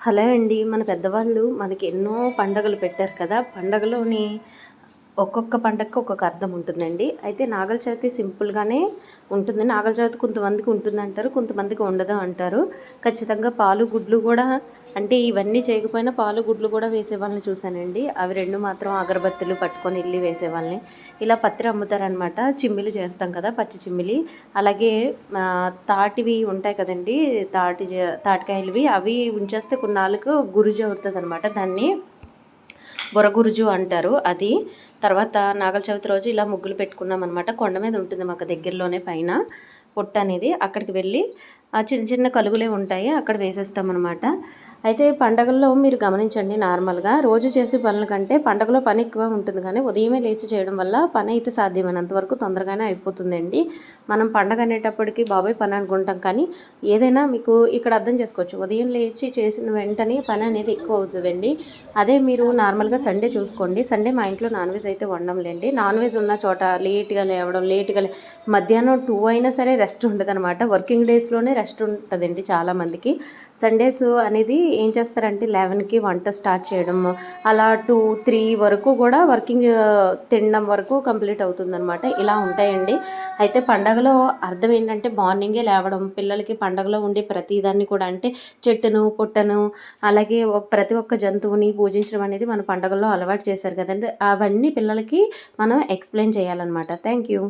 Hello అండి మన పెద్దవాళ్ళు మనకి ఎన్నో పండగలు పెట్టారు కదా. పండగలోని ఒక్కొక్క పండగకి ఒక్కొక్క అర్థం ఉంటుందండి. అయితే నాగల చవితి సింపుల్గానే ఉంటుంది నాగల చవితి కొంతమందికి ఉంటుంది అంటారు కొంతమందికి ఉండదు అంటారు. ఖచ్చితంగా పాలు గుడ్లు కూడా అంటే ఇవన్నీ చేయకపోయినా పాలు గుడ్లు కూడా వేసే వాళ్ళని చూశానండి. అవి రెండు మాత్రం అగరబత్తులు పట్టుకొని వెళ్ళి వేసే వాళ్ళని ఇలా పత్రి అమ్ముతారనమాట చిమ్మిలి చేస్తాం కదా పచ్చి చిమ్మిలి. అలాగే తాటివి ఉంటాయి కదండి తాటి తాటికాయలువి. అవి ఉంచేస్తే కొన్నాళ్ళకు గురుజు అవుతుంది అనమాట దాన్ని బొరగురుజు అంటారు అది. తర్వాత నాగల చవితి రోజు ఇలా ముగ్గులు పెట్టుకున్నాం అనమాట కొండ మీద ఉంటుంది మాకు దగ్గరలోనే పైన. పొట్ట అనేది అక్కడికి వెళ్ళి చిన్న చిన్న కలుగులే ఉంటాయి అక్కడ వేసేస్తామన్నమాట. అయితే పండగల్లో మీరు గమనించండి నార్మల్గా. రోజు చేసే పనుల కంటే పండగలో పని ఎక్కువ ఉంటుంది కానీ ఉదయమే లేచి చేయడం వల్ల పని అయితే సాధ్యమైనంత వరకు తొందరగానే అయిపోతుందండి. మనం పండగ అనేటప్పటికి బాబాయ్ పని అనుకుంటాం కానీ ఏదైనా మీకు ఇక్కడ అర్థం చేసుకోవచ్చు. ఉదయం లేచి చేసిన వెంటనే పని అనేది ఎక్కువ అవుతుందండి. అదే మీరు నార్మల్గా సండే చూసుకోండి. సండే మా ఇంట్లో నాన్ వెజ్ అయితే వండంలేండి నాన్ వెజ్ ఉన్న చోట లేట్గా లేవడం లేట్గా మధ్యాహ్నం టూ అయినా సరే రెస్ట్ ఉండదు వర్కింగ్ డేస్లోనే రెస్ట్ ఉంటుందండి చాలామందికి. సండేస్ అనేది ఏం చేస్తారంటే లెవెన్కి వంట స్టార్ట్ చేయడం అలా టూ త్రీ వరకు కూడా వర్కింగ్ తినడం వరకు కంప్లీట్ అవుతుందన్నమాట. ఇలా ఉంటాయండి. అయితే పండగలో అర్థం ఏంటంటే మార్నింగే లేవడం పిల్లలకి పండగలో ఉండే ప్రతిదాన్ని కూడా అంటే చెట్టును పుట్టను అలాగే ప్రతి ఒక్క జంతువుని పూజించడం అనేది మన పండగల్లో అలవాటు చేశారు కదండి. అవన్నీ పిల్లలకి మనం ఎక్స్ప్లెయిన్ చేయాలన్నమాట. Thank you